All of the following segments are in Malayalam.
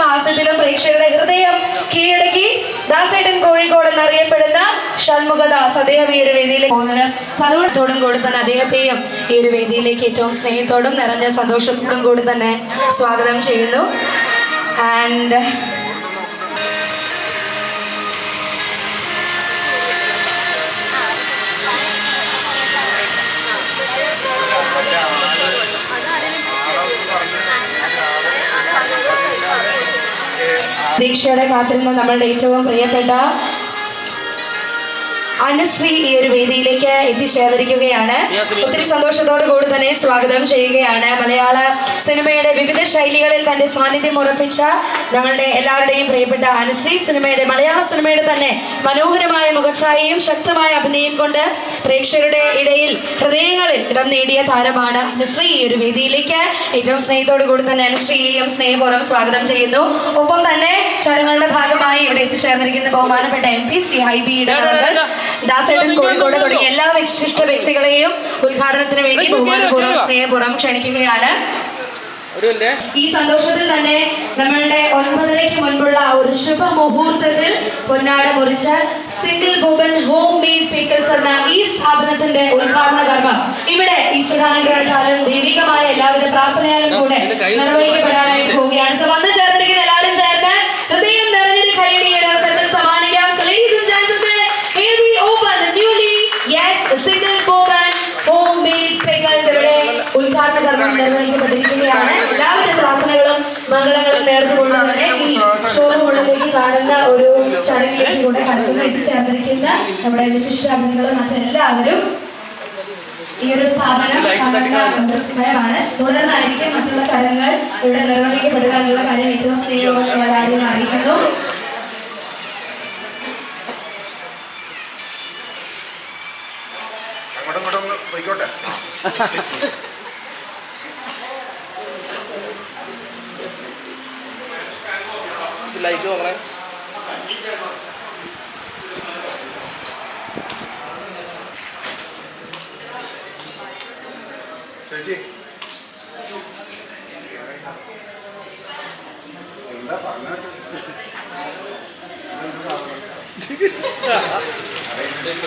ഹാസ്യത്തിലും പ്രേക്ഷകരുടെ ഹൃദയം കീഴടക്കി ദാസേട്ടൻ കോഴിക്കോട് എന്നറിയപ്പെടുന്ന ഷൺമുഖദാസ് അദ്ദേഹം ഈ ഒരു വേദിയിലേക്ക് പോകുന്നത് സന്തോഷത്തോടും കൂടി തന്നെ അദ്ദേഹത്തെയും ഈ ഒരു വേദിയിലേക്ക് ഏറ്റവും സ്നേഹത്തോടും നിറഞ്ഞ സന്തോഷത്തോടും കൂടി തന്നെ സ്വാഗതം ചെയ്യുന്നു. ആൻഡ് പ്രതീക്ഷയോടെ കാത്തിരുന്ന നമ്മളുടെ ഏറ്റവും പ്രിയപ്പെട്ട അനുശ്രീ ഈ ഒരു വേദിയിലേക്ക് എത്തിച്ചേർന്നിരിക്കുകയാണ് ഒത്തിരി സന്തോഷത്തോടു കൂടി തന്നെ സ്വാഗതം ചെയ്യുകയാണ്. മലയാള സിനിമയുടെ വിവിധ ശൈലികളിൽ തന്റെ സാന്നിധ്യം ഉറപ്പിച്ച ഞങ്ങളുടെ എല്ലാവരുടെയും പ്രിയപ്പെട്ട അനുശ്രീ സിനിമയുടെ മലയാള സിനിമയുടെ തന്നെ മനോഹരമായ മുഖച്ഛായയും ശക്തമായ അഭിനയം കൊണ്ട് പ്രേക്ഷകരുടെ ഇടയിൽ ഹൃദയങ്ങളിൽ ഇടം നേടിയ താരമാണ് അനുശ്രീ ഈ ഒരു വേദിയിലേക്ക്. ഏറ്റവും സ്നേഹത്തോടു കൂടി തന്നെ അനുശ്രീയെയും സ്നേഹപൂർവം സ്വാഗതം ചെയ്യുന്നു. ഒപ്പം തന്നെ ചടങ്ങുകളുടെ ഭാഗമായി ഇവിടെ എത്തിച്ചേർന്നിരിക്കുന്ന ബഹുമാനപ്പെട്ട എം പി ശ്രീ ഹൈബി ഇടവകൾ ദാസേട്ടൻ കോഴിക്കോട് തുടങ്ങിയ എല്ലാ വിശിഷ്ട വ്യക്തികളെയും ഉദ്ഘാടനത്തിന് വേണ്ടി ബഹുമാനപൂർവം സ്നേഹപൂർവം ക്ഷണിക്കുകയാണ്. ഈ സന്തോഷത്തിൽ തന്നെ നമ്മളുടെ ഒൻപതരയ്ക്ക് മുൻപുള്ള ഒരു ശുഭ മുഹൂർത്തത്തിൽ പൊന്നാട മുറിച്ച single Boban home made pickles എന്ന ഈ സ്ഥാപനത്തിന്റെ ഉദ്ഘാടന കർമ്മം ഇവിടെ ഈശ്വരാനുഗ്രഹത്താലും ദൈവികമായ എല്ലാവിധ പ്രാർത്ഥനയാലും കൂടെ നിർവഹിക്കപ്പെടാനായിട്ട് പോവുകയാണ്. സോ വന്നു ഉദ്ഘാടന കർമ്മം നിർവഹിക്കപ്പെട്ടിരിക്കുകയാണ് എല്ലാവിധ പ്രാർത്ഥനകളും മംഗളങ്ങളും നേർന്നുകൊണ്ട് തന്നെ ഈ ഷോറൂമുകളിലേക്ക് കാണുന്ന ഒരു ചടങ്ങിലേക്ക് കൂടെ കടന്നു എത്തിച്ചേർന്നിരിക്കുന്ന നമ്മുടെ വിശിഷ്ട അതിഥികളും മറ്റെല്ലാവരും ഈ ഒരു സ്ഥാപനം പ്രസിദ്ധമാണ് തുടർന്നായിരിക്കും മറ്റുള്ള ചടങ്ങുകൾ ഇവിടെ നിർവഹിക്കപ്പെടുക എന്നുള്ള കാര്യം ഏറ്റവും സ്നേഹമുള്ള കാര്യം അറിയിക്കുന്നു. അങ്ങോട്ടും ഇങ്ങോട്ടും പോയിക്കോട്ടെ. ലൈറ്റ് നോക്കണേ. ചേച്ചി. എന്താ പറഞ്ഞിട്ട് ഇതെന്ത്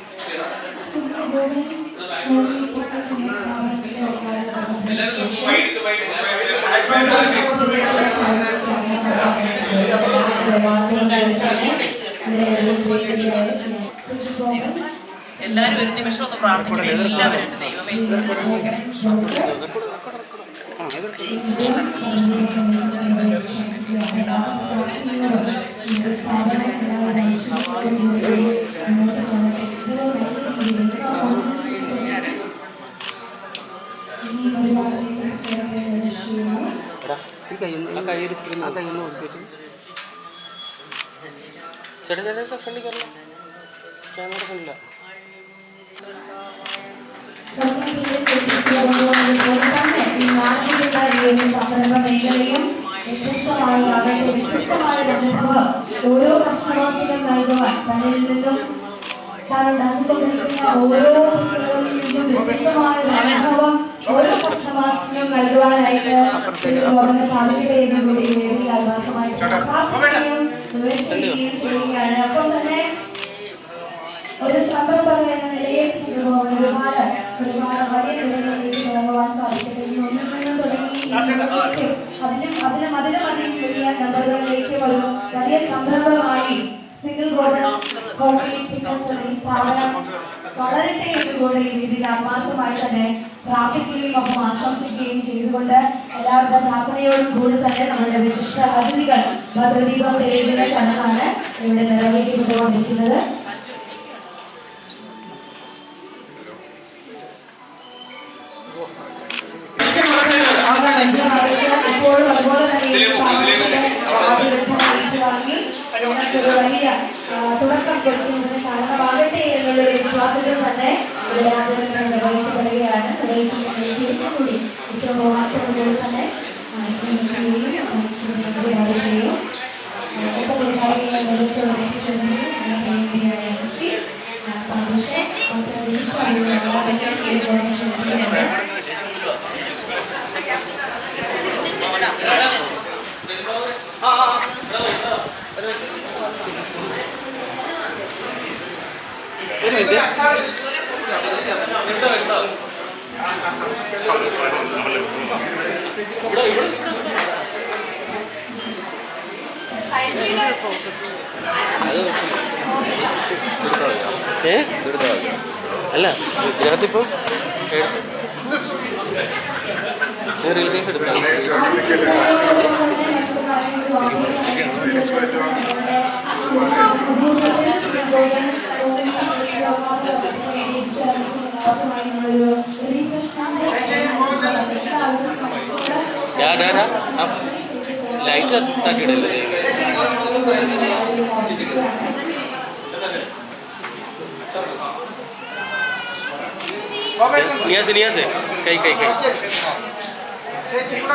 എല്ലാവരും ഒരു നിമിഷം ഒന്ന് പ്രാർത്ഥിക്കണം. എല്ലാവരും ദൈവമേ ഈ കയ്യിൽ ആ കയ്യിൽ ആ കയ്യിൽ നിന്ന് ഒതുക്കി വെച്ചു ചേട്ടാ ചേട്ടാ ഫ്രണ്ടിൽ കയറില്ല ക്യാമറ ഫ്രണ്ടില്ല ഓരോ കസ്റ്റമേഴ്സിനും നൽകുവാൻ തന്നിൽ നിന്നും താൻ ഉണ്ടാക്കിക്കൊണ്ടിരിക്കുന്ന ഓരോ കുട്ടികളിലും വ്യത്യസ്തമായ അനുഭവം ഓരോ കസ്റ്റമേഴ്സിനും നൽകുവാനായിട്ട് ഗോപന് സാധിക്കട്ടെ എന്ന് കൂടി വേദിയിൽ ആത്മാർത്ഥമായിട്ട് പ്രാർത്ഥിക്കുകയും നിർവഹിക്കുകയും ചെയ്യുകയാണ്. അപ്പം തന്നെ ഒരു സംരംഭകൻ എന്ന നിലയിൽ ഒരുപാട് ഒരുപാട് വലിയ നിലകളിലേക്ക് ഇറങ്ങുവാൻ സാധിക്കട്ടെ ഈ ഒന്നിൽ നിന്നും തുടങ്ങി അതിനും അതിനും അതിനും അധികം വലിയ നമ്പറുകളിലേക്ക് ഒരു വലിയ സംരംഭമായി സിംഗിൾ ബോർഡ് ഈ സ്ഥാപനം വളരട്ടെ എന്നുകൂടെ ഈ രീതിയിൽ ആത്മാർത്ഥമായി തന്നെ പ്രാർത്ഥിക്കുകയും ഒപ്പം ആശംസിക്കുകയും ചെയ്തുകൊണ്ട് എല്ലാവരുടെ പ്രാർത്ഥനയോടും കൂടി തന്നെ നമ്മുടെ വിശിഷ്ട അതിഥികൾ ഭദ്രദീപം തെളിയിക്കുന്ന ചടങ്ങാണ് ഇവിടെ നിറവേറ്റിക്കൊണ്ടുകൊണ്ടിരിക്കുന്നത് എത്തിച്ചതിന് പ്രിയങ്കരായ ശ്രീ ആ, പാർവതി, ഡോക്ടർ വിനീഷ് പാർവതി, ശ്രീ ഗോവിന്ദൻ ഒരു മിനിറ്റ്. ഏ? അല്ല ഇതിനകത്തിപ്പം നീ റീൽ സൈസ് എടുത്താൽ ഡാ ഡാ ഡാ ആ ലൈറ്റ് തട്ടിയിടല്ലേ നിയാസ് നിയാസ് കൈ കൈ കൈ ചേച്ചി ഇവിടെ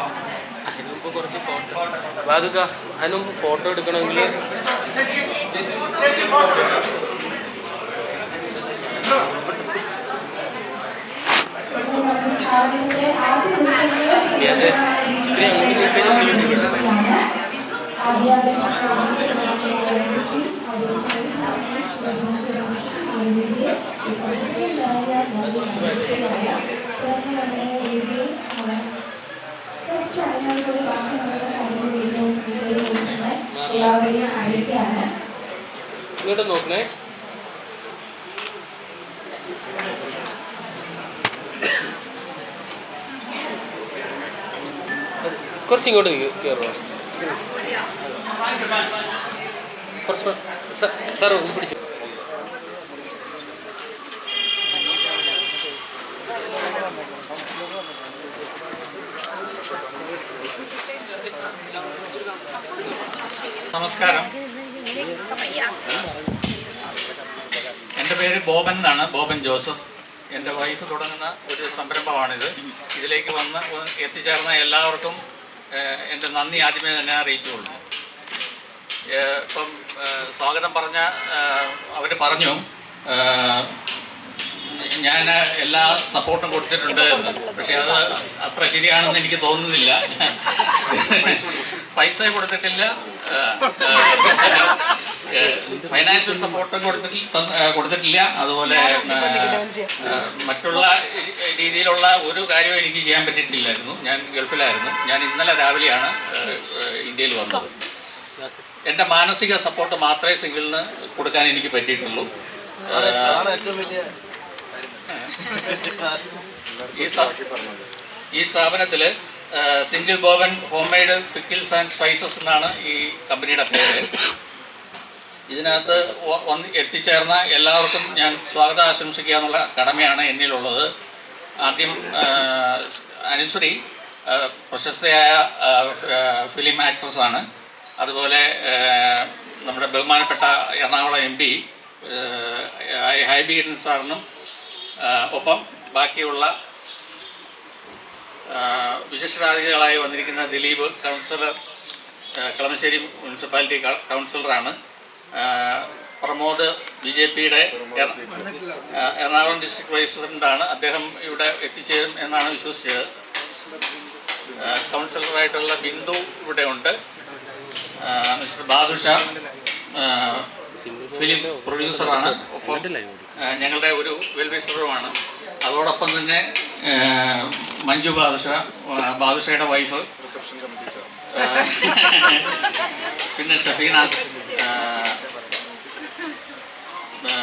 അതിനുമ്പ് കുറച്ച് ഫോട്ടോ എടുക്കണമെങ്കിൽ ചേച്ചി ചേച്ചി ഫോട്ടോ നിയാസ് ഇത്തിരി അങ്ങോട്ട് നോക്കി കഴിഞ്ഞാൽ എല്ലാവരെയും അറിയിക്കാണ് ഇങ്ങോട്ട് നോക്കണേ. കുറച്ച് ഇങ്ങോട്ട് കയറുമോ കുറച്ച് സാർ പിടിച്ചു. നമസ്കാരം. എന്റെ പേര് ബോബൻ എന്നാണ് ബോബൻ ജോസഫ്. എന്റെ വൈഫ് തുടങ്ങുന്ന ഒരു സംരംഭമാണിത്. ഇതിലേക്ക് വന്ന് എത്തിച്ചേർന്ന എല്ലാവർക്കും എന്റെ നന്ദി ആദ്യമേ തന്നെ അറിയിച്ചുകൊള്ളു ഇപ്പം സ്വാഗതം പറഞ്ഞ അവർ പറഞ്ഞു ഞാൻ എല്ലാ സപ്പോർട്ടും കൊടുത്തിട്ടുണ്ട്. എന്ന് പക്ഷെ അത് അത്ര ശരിയാണെന്ന് എനിക്ക് തോന്നുന്നില്ല. പൈസ കൊടുത്തിട്ടില്ല. ഫൈനാൻഷ്യൽ സപ്പോർട്ടും കൊടുത്തിട്ടില്ല കൊടുത്തിട്ടില്ല. അതുപോലെ മറ്റുള്ള രീതിയിലുള്ള ഒരു കാര്യവും എനിക്ക് ചെയ്യാൻ പറ്റിയിട്ടില്ലായിരുന്നു. ഞാൻ ഗൾഫിലായിരുന്നു. ഞാൻ ഇന്നലെ രാവിലെയാണ് ഇന്ത്യയിൽ വന്നത്. എന്റെ മാനസിക സപ്പോർട്ട് മാത്രമേ സിംഗിളിന് കൊടുക്കാൻ എനിക്ക് പറ്റിയിട്ടുള്ളൂ. ഈ സ്ഥാപനത്തിൽ single Boban home made pickles and spices എന്നാണ് ഈ കമ്പനിയുടെ പേര്. ഇതിനകത്ത് വന്ന് എത്തിച്ചേർന്ന എല്ലാവർക്കും ഞാൻ സ്വാഗതം ആശംസിക്കുക എന്നുള്ള കടമയാണ് എന്നിലുള്ളത്. ആദ്യം അനുശ്രീ പ്രശസ്തയായ ഫിലിം ആക്ട്രസ്സാണ് അതുപോലെ നമ്മുടെ ബഹുമാനപ്പെട്ട എറണാകുളം എം പി ഹൈബി സാറിനും ഒപ്പം ബാക്കിയുള്ള വിശിഷ്ടരാതിഥികളായി വന്നിരിക്കുന്ന ദിലീപ് കൗൺസിലർ കളമശ്ശേരി മുനിസിപ്പാലിറ്റി കൗൺസിലറാണ്. പ്രമോദ് ബി ജെ പിയുടെ എറണാകുളം ഡിസ്ട്രിക്ട് വൈസ് പ്രസിഡന്റാണ്. അദ്ദേഹം ഇവിടെ എത്തിച്ചേരും എന്നാണ് വിശ്വസിച്ചത്. കൗൺസിലറായിട്ടുള്ള ബിന്ദു ഇവിടെ ഉണ്ട് മിസ്റ്റർ ബാദുഷ ഫിലിം പ്രൊഡ്യൂസറാണ്. ഒപ്പം ഞങ്ങളുടെ ഒരു വെൽവിഷറുമാണ് അതോടൊപ്പം തന്നെ മഞ്ജു ബാദുഷ ബാദുഷയുടെ വൈഫ്. പിന്നെ ആ,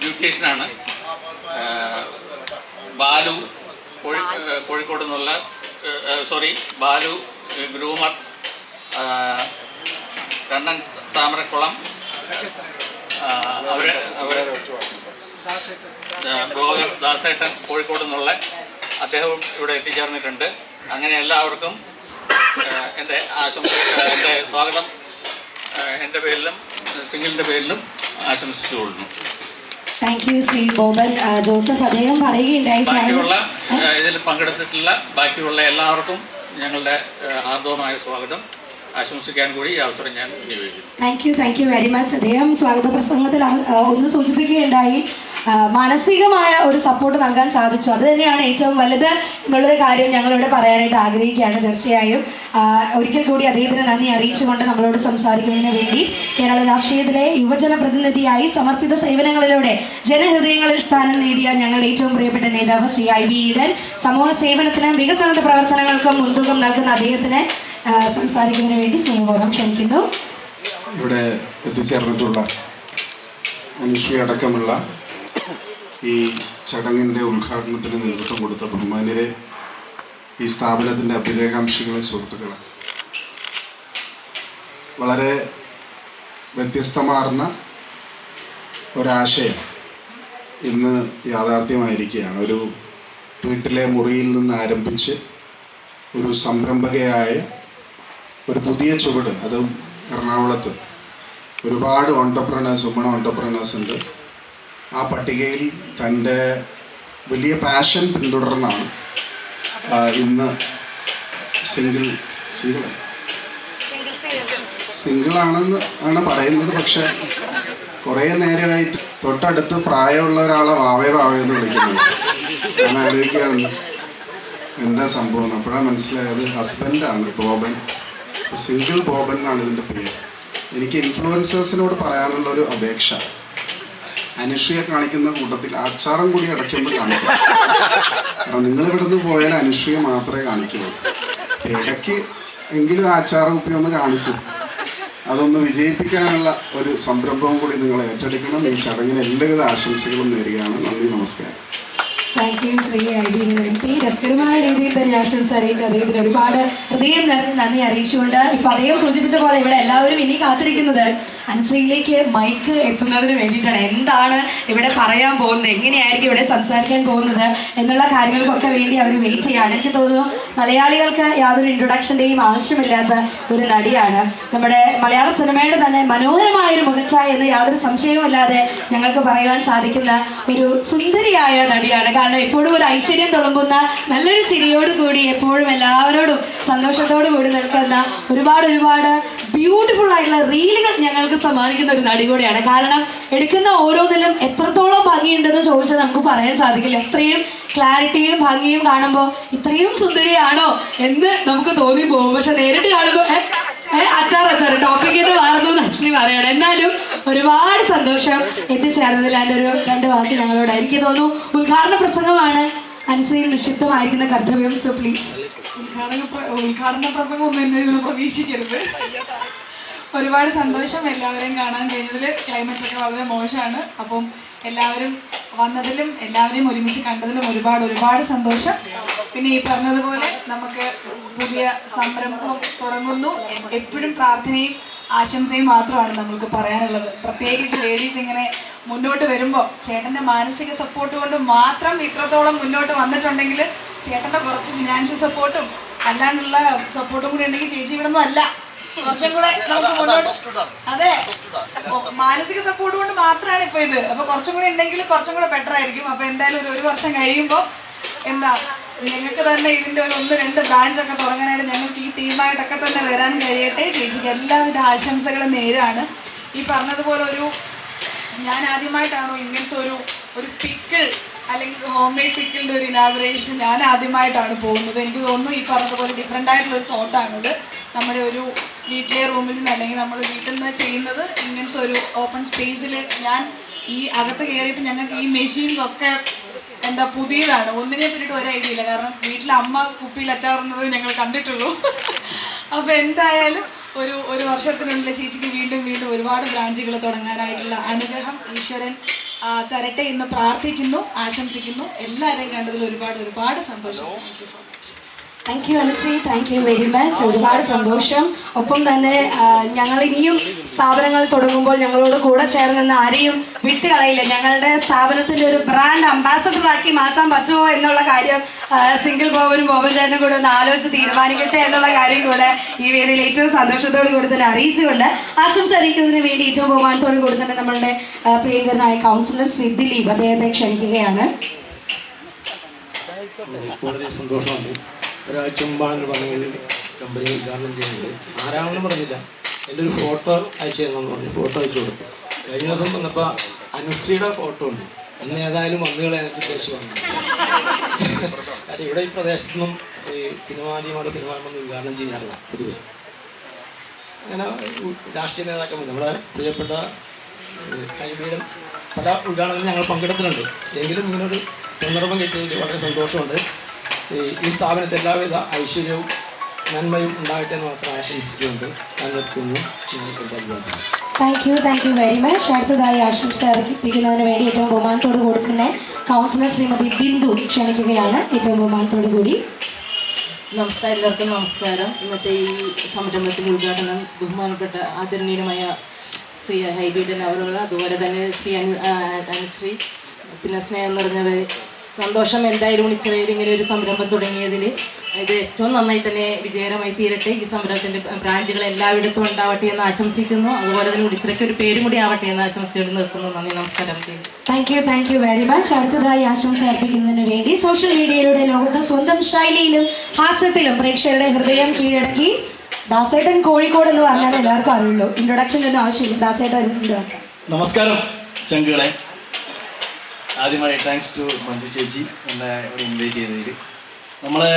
ബ്യൂട്ടീഷ്യനാണ്. ബാലു കോഴി കോഴിക്കോട് നിന്നുള്ള സോറി ബാലു ഗ്രൂമർ കണ്ണൻ താമരക്കുളം അവരെ അവർ ബ്ലോഗർ ദാസേട്ടൻ കോഴിക്കോട് നിന്നുള്ള അദ്ദേഹവും ഇവിടെ എത്തിച്ചേർന്നിട്ടുണ്ട്. അങ്ങനെ എല്ലാവർക്കും എന്റെ ആശംസ എന്റെ സ്വാഗതം എന്റെ പേരിലും സിംഗിളിന്റെ പേരിലും ആശംസിച്ചു കൊള്ളുന്നു thank you Shri Gopan. Joseph അദ്ദേഹം പറയുകയുണ്ടായി. ബാക്കിയുള്ള ഇതിൽ പങ്കെടുത്തിട്ടുള്ള ബാക്കിയുള്ള എല്ലാവർക്കും ഞങ്ങളുടെ ആർദവമായ സ്വാഗതം. ആശംസിക്കാൻ കൂടി ഈ അവസരം ഞാൻ thank you thank you very much അദ്ദേഹം സ്വാഗത പ്രസംഗത്തിൽ ഒന്ന് സൂചിപ്പിക്കുകയുണ്ടായി. മാനസികമായ ഒരു സപ്പോർട്ട് നൽകാൻ സാധിച്ചു. അത് തന്നെയാണ് ഏറ്റവും വലുത് എന്നുള്ളൊരു കാര്യം ഞങ്ങളിവിടെ പറയാനായിട്ട് ആഗ്രഹിക്കുകയാണ് തീർച്ചയായും. ഒരിക്കൽ കൂടി അദ്ദേഹത്തിന് നന്ദി അറിയിച്ചുകൊണ്ട് നമ്മളോട് സംസാരിക്കുന്നതിന് വേണ്ടി കേരള രാഷ്ട്രീയത്തിലെ യുവജന പ്രതിനിധിയായി സമർപ്പിത സേവനങ്ങളിലൂടെ ജനഹൃദയങ്ങളിൽ സ്ഥാനം നേടിയ ഞങ്ങളുടെ ഏറ്റവും പ്രിയപ്പെട്ട നേതാവ് ശ്രീ ഐ വി ഈഡൻ സമൂഹ സേവനത്തിനും വികസന പ്രവർത്തനങ്ങൾക്കും മുൻതൂക്കം നൽകുന്ന അദ്ദേഹത്തിന് സംസാരിക്കുന്നതിന് വേണ്ടി സ്നേഹപൂർവം ക്ഷണിക്കുന്നു. ഇവിടെ എത്തിച്ചേർന്നിട്ടുള്ള അനുശ്രീ അടക്കമുള്ള ഈ ചടങ്ങിന്റെ ഉദ്ഘാടനത്തിന് നേതൃത്വം കൊടുത്ത ബഹുമാന്യരെ ഈ സ്ഥാപനത്തിന്റെ അഭിരേഖാംശങ്ങളെ സുഹൃത്തുക്കളെ. വളരെ വ്യത്യസ്തമാർന്ന ഒരാശയം ഇന്ന് യാഥാർത്ഥ്യമായിരിക്കുകയാണ്. ഒരു വീട്ടിലെ മുറിയിൽ നിന്ന് ആരംഭിച്ച് ഒരു സംരംഭകയായ ഒരു പുതിയ ചുവട് അത് എറണാകുളത്ത്. ഒരുപാട് ഓണ്ടർപ്രണേഴ്സ് വുമൺ ഓണ്ടർപ്രണേഴ്സ് ഉണ്ട്. ആ പട്ടികയിൽ തന്റെ വലിയ പാഷൻ പിന്തുടർന്നാണ് ഇന്ന് സിംഗിൾ സിംഗിൾ ആണെന്ന് ആണ് പറയുന്നത് പക്ഷെ കുറേ നേരമായിട്ട് തൊട്ടടുത്ത് പ്രായമുള്ള ഒരാളെ വാവേ വാവേ എന്ന് വിളിക്കുന്നത്. ഞാൻ ആലോചിക്കാറുണ്ട് എന്താ സംഭവം? അപ്പോഴാണ് മനസ്സിലായത് ഹസ്ബൻഡാണ് ബോബൻ. സിംഗിൾ ബോബൻ എന്നാണ് ഇതിന്റെ പേര്. എനിക്ക് ഇൻഫ്ലുവൻസേഴ്സിനോട് പറയാനുള്ള ഒരു അപേക്ഷ. അനുഷ്യ കാണിക്കുന്ന കൂട്ടത്തിൽ ആച്ചാരം കൂടി അടയ്ക്കുമ്പോൾ കാണിക്കും. കാരണം നിങ്ങൾ ഇവിടുന്ന് പോയാൽ അനുഷ്യ മാത്രമേ കാണിക്കുള്ളൂ. ഇടയ്ക്ക് എങ്കിലും ആച്ചാരം കുപ്പി ഒന്ന് കാണിച്ചു. അതൊന്ന് വിജയിപ്പിക്കാനുള്ള ഒരു സംരംഭവും കൂടി നിങ്ങൾ ഏറ്റെടുക്കണം. ഈ ചടങ്ങിന് എല്ലാവിധ ആശംസകളും നേരുകയാണ്. നന്ദി നമസ്കാരം. രസകരമായ രീതിയിൽ തന്നെ ആശംസ അറിയിച്ചു അദ്ദേഹത്തിന് ഒരുപാട് ഹൃദയം നന്ദി അറിയിച്ചുകൊണ്ട് ഇപ്പൊ അദ്ദേഹം സൂചിപ്പിച്ച പോലെ ഇവിടെ എല്ലാവരും ഇനി കാത്തിരിക്കുന്നത് അനുശ്രീയിലേക്ക് മൈക്ക് എത്തുന്നതിന് വേണ്ടിയിട്ടാണ്. എന്താണ് ഇവിടെ പറയാൻ പോകുന്നത്? എങ്ങനെയായിരിക്കും ഇവിടെ സംസാരിക്കാൻ പോകുന്നത് എന്നുള്ള കാര്യങ്ങൾക്കൊക്കെ വേണ്ടി അവർ വെയിറ്റ് ചെയ്യാണ്. എനിക്ക് തോന്നുന്നു മലയാളികൾക്ക് യാതൊരു ഇൻട്രൊഡക്ഷന്റെയും ആവശ്യമില്ലാത്ത ഒരു നടിയാണ്. നമ്മുടെ മലയാള സിനിമയുടെ തന്നെ മനോഹരമായ ഒരു മുഖച്ഛായ എന്ന് യാതൊരു സംശയവുമില്ലാതെ ഞങ്ങൾക്ക് പറയുവാൻ സാധിക്കുന്ന ഒരു സുന്ദരിയായ നടിയാണ്. കാരണം എപ്പോഴും ഒരു ഐശ്വര്യം തുളുമ്പുന്ന നല്ലൊരു ചിരിയോട് കൂടി എപ്പോഴും എല്ലാവരോടും സന്തോഷത്തോടു കൂടി നിൽക്കുന്ന ഒരുപാട് ഒരുപാട് ബ്യൂട്ടിഫുൾ ആയിട്ടുള്ള റീലുകൾ ഞങ്ങൾക്ക് സമ്മാനിക്കുന്ന ഒരു നടി കൂടെയാണ്. കാരണം എടുക്കുന്ന ഓരോന്നിലും എത്രത്തോളം ഭംഗിയുണ്ടെന്ന് ചോദിച്ചാൽ നമുക്ക് പറയാൻ സാധിക്കില്ല. എത്രയും ക്ലാരിറ്റിയും ഭംഗിയും കാണുമ്പോൾ ഇത്രയും സുന്ദരിയാണോ എന്ന് നമുക്ക് തോന്നി പോകും. പക്ഷെ നേരിട്ട് കാണുമ്പോൾ അച്ചാർ അച്ചാർ ടോപ്പിക്കിന്റെ മാറുന്നു നസ്ലി പറയണം എന്നാലും ഒരുപാട് സന്തോഷം എത്തിച്ചേർന്നതിൽ എന്റെ ഒരു രണ്ട് വാക്ക് ഞങ്ങളോട് എനിക്ക് തോന്നുന്നു. ഉദ്ഘാടന പ്രസംഗമാണ്. അനുസരിച്ച് നിക്ഷിപ്തമായിരിക്കുന്ന കർത്തവ്യം. സോ പ്ലീസ് ഉദ്ഘാടന ഉദ്ഘാടന പ്രസംഗം ഒന്നും എന്നെ പ്രതീക്ഷിക്കരുത്. ഒരുപാട് സന്തോഷം എല്ലാവരെയും കാണാൻ കഴിഞ്ഞതിൽ ക്ലൈമറ്റ് ഒക്കെ വളരെ മോശമാണ്. അപ്പം എല്ലാവരും വന്നതിലും എല്ലാവരെയും ഒരുമിച്ച് കണ്ടതിലും ഒരുപാട് ഒരുപാട് സന്തോഷം. പിന്നെ ഈ പറഞ്ഞതുപോലെ നമുക്ക് പുതിയ സംരംഭം തുടങ്ങുന്നു. എപ്പോഴും പ്രാർത്ഥനയും ആശംസയും മാത്രമാണ് നമ്മൾക്ക് പറയാനുള്ളത്. പ്രത്യേകിച്ച് ലേഡീസ് ഇങ്ങനെ മുന്നോട്ട് വരുമ്പോൾ ചേട്ടന്റെ മാനസിക സപ്പോർട്ട് കൊണ്ട് മാത്രം ഇത്രത്തോളം മുന്നോട്ട് വന്നിട്ടുണ്ടെങ്കിൽ ചേട്ടന്റെ കുറച്ച് ഫിനാൻഷ്യൽ സപ്പോർട്ടും അല്ലാണ്ടുള്ള സപ്പോർട്ടും കൂടി ഉണ്ടെങ്കിൽ ചേച്ചി ഇവിടെ അല്ല. കുറച്ചും കൂടെ നമുക്ക് മുന്നോട്ട് അതെ. മാനസിക സപ്പോർട്ട് കൊണ്ട് മാത്രമാണ് ഇപ്പൊ ഇത്. അപ്പൊ കുറച്ചും കൂടെ ഉണ്ടെങ്കിൽ കുറച്ചും കൂടെ ബെറ്റർ ആയിരിക്കും. അപ്പൊ എന്തായാലും ഒരു ഒരു വർഷം കഴിയുമ്പോൾ എന്താ ഞങ്ങൾക്ക് തന്നെ ഇതിന്റെ ഒരു ഒന്ന് രണ്ട് ബ്രാഞ്ച് ഒക്കെ തുടങ്ങാനായിട്ട് ഞങ്ങൾക്ക് ഈ ടീമായിട്ടൊക്കെ തന്നെ വരാൻ കഴിയട്ടെ. ചേച്ചിക്ക് എല്ലാവിധ ആശംസകളും നേരാണ്. ഈ പറഞ്ഞതുപോലെ ഒരു ഞാൻ ആദ്യമായിട്ടാണോ ഇങ്ങനത്തെ ഒരു ഒരു പിക്കിൾ അല്ലെങ്കിൽ ഹോം മെയ്ഡ് ഒരു ഇനാഗുറേഷൻ ഞാൻ ആദ്യമായിട്ടാണ് പോകുന്നത്. എനിക്ക് തോന്നുന്നു ഈ പറഞ്ഞതുപോലെ ഡിഫറെന്റ് ആയിട്ടുള്ള ഒരു തോട്ടാണിത്. നമ്മുടെ ഒരു വീട്ടിലെ റൂമിൽ നിന്ന് അല്ലെങ്കിൽ നമ്മൾ വീട്ടിൽ നിന്ന് ചെയ്യുന്നത് ഇങ്ങനത്തെ ഒരു ഓപ്പൺ സ്പേസിൽ ഞാൻ ഈ അകത്ത് കയറിയിട്ട് ഞങ്ങൾക്ക് ഈ മെഷീൻസ് ഒക്കെ എന്താ പുതിയതാണ്. ഒന്നിനെ പറ്റിയിട്ട് ഒരു ഐഡിയ ഇല്ല. കാരണം വീട്ടിൽ അമ്മ കുപ്പിയിൽ അച്ചാറുന്നത് ഞങ്ങൾ കണ്ടിട്ടുള്ളൂ. അപ്പോൾ എന്തായാലും ഒരു ഒരു വർഷത്തിനുള്ളിൽ ചേച്ചിക്ക് വീണ്ടും വീണ്ടും ഒരുപാട് ബ്രാഞ്ചുകൾ തുടങ്ങാനായിട്ടുള്ള അനുഗ്രഹം ഈശ്വരൻ തരട്ടെ എന്ന് പ്രാർത്ഥിക്കുന്നു ആശംസിക്കുന്നു. എല്ലാവരെയും കണ്ടതിൽ ഒരുപാട് ഒരുപാട് സന്തോഷം. Thank you so much thank you Anushree thank you very much ഒരുപാട് സന്തോഷം. ഒപ്പം തന്നെ ഞങ്ങൾ ഇനിയും സ്ഥാപനങ്ങൾ തുടങ്ങുമ്പോൾ ഞങ്ങളോട് കൂടെ ചേർന്നെന്ന് നിന്ന് ആരെയും വിട്ടുകളയില്ല? ഞങ്ങളുടെ സ്ഥാപനത്തിന്റെ ഒരു ബ്രാൻഡ് അംബാസഡർ ആക്കി മാറ്റാൻ പറ്റുമോ എന്നുള്ള കാര്യം സിംഗിൾ ബോബനും ബോബൻ ചേട്ടനും കൂടെ ഒന്ന് ആലോചിച്ച് തീരുമാനിക്കട്ടെ എന്നുള്ള കാര്യം കൂടെ ഈ വേദിയിൽ ഏറ്റവും സന്തോഷത്തോടു കൂടി തന്നെ അറിയിച്ചുകൊണ്ട് ആശംസ അറിയിക്കുന്നതിന് വേണ്ടി ഏറ്റവും ബഹുമാനത്തോടു കൂടി തന്നെ നമ്മളുടെ പ്രിയങ്കരനായ കൗൺസിലർ ശ്രീ ദിലീപ് അദ്ദേഹത്തെ ക്ഷണിക്കുകയാണ്. വളരെ സന്തോഷമുണ്ട് ഒരാഴ്ച മുമ്പാണ് പറഞ്ഞത് കമ്പനി ഉദ്ഘാടനം ചെയ്യുന്നത് ആരാണെന്ന് പറഞ്ഞില്ല. എന്റെ ഒരു ഫോട്ടോ അയച്ചു തരണമെന്ന് പറഞ്ഞു. ഫോട്ടോ അയച്ചു കൊടുത്തു. കഴിഞ്ഞ ദിവസം വന്നപ്പോൾ അനുശ്രീയുടെ ഫോട്ടോ ഉണ്ട്. അന്ന് ഏതായാലും വന്നുകളെ എനിക്ക് ഉദ്ദേശിച്ച് വന്നു. കാര്യം ഇവിടെ ഈ പ്രദേശത്തൊന്നും ഈ സിനിമ സിനിമകളൊന്നും ഉദ്ഘാടനം ചെയ്യാറില്ല പൊതുവെ. അങ്ങനെ രാഷ്ട്രീയ നേതാക്കൾ നമ്മുടെ പ്രിയപ്പെട്ട ഹൈബീഡൻ പല ഉദ്ഘാടനങ്ങളിൽ ഞങ്ങൾ പങ്കെടുത്തിട്ടുണ്ട്. എങ്കിലും ഇങ്ങനൊരു സന്ദർഭം കിട്ടിയതിൽ വളരെ സന്തോഷമുണ്ട്. ഈ ഈ സ്ഥാപനത്തിൽ എല്ലാവിധ ഐശ്വര്യവും നന്മയും ഉണ്ടാകട്ടെ എന്ന് മാത്രം ആശംസിച്ചുകൊണ്ട് ഞാൻ നിർത്തുന്നു. നിങ്ങൾക്ക് thank you thank you very much അടുത്തതായി ആശംസ അർപ്പിക്കുന്നതിന് വേണ്ടി ഏറ്റവും ബഹുമാനത്തോട് കൊടുക്കുന്ന കൗൺസിലർ ശ്രീമതി ബിന്ദു ക്ഷണിക്കുകയാണ്. ഏറ്റവും ബഹുമാനത്തോടു കൂടി. നമസ്കാരം എല്ലാവർക്കും നമസ്കാരം. ഇന്നത്തെ ഈ സംരംഭത്തിന്റെ ഉദ്ഘാടനം ബഹുമാനപ്പെട്ട ആദരണീയമായ ശ്രീ ഹൈബീഡൻ അവരോട് അതുപോലെ തന്നെ ശ്രീ അനുശ്രീ പിന്നെ സ്നേഹം നിറഞ്ഞവർ സന്തോഷം എന്തായാലും ഉണിച്ചവയിൽ ഇങ്ങനെ ഒരു സംരംഭം തുടങ്ങിയതിൽ ഇത് ഏറ്റവും നന്നായി തന്നെ വിജയകരമായി തീരട്ടെ. ഈ സംരംഭത്തിന്റെ ബ്രാഞ്ചുകൾ എല്ലായിടത്തും ഉണ്ടാവട്ടെ എന്ന് ആശംസിക്കുന്നു. അതുപോലെ തന്നെ ഉടിച്ചിറയ്ക്ക് ഒരു പേരും കൂടി ആവട്ടെ എന്ന് ആശംസിച്ചുകൊണ്ട് നിർത്തുന്നു. നന്ദി നമസ്കാരം. Thank you thank you very much അടുത്തതായി ആശംസ അർപ്പിക്കുന്നതിന് വേണ്ടി സോഷ്യൽ മീഡിയയിലൂടെ ലോകത്തെ സ്വന്തം ശൈലിയിലും ഹാസ്യത്തിലും പ്രേക്ഷകരുടെ ഹൃദയം കീഴടക്കി ദാസേട്ടൻ കോഴിക്കോട് എന്ന് പറഞ്ഞാൽ എല്ലാവർക്കും അറിയുള്ളൂ. ഇൻട്രൊഡക്ഷൻ ഒന്നും ആവശ്യമില്ല. ദാസേട്ടൻ ഉണ്ട് നമസ്കാരം ചങ്കുകളെ. ആദ്യമായി താങ്ക്സ് ടു മഞ്ജു ചേച്ചി എന്നെ ഇവിടെ ഇൻവൈറ്റ് ചെയ്തതിൽ നമ്മളെ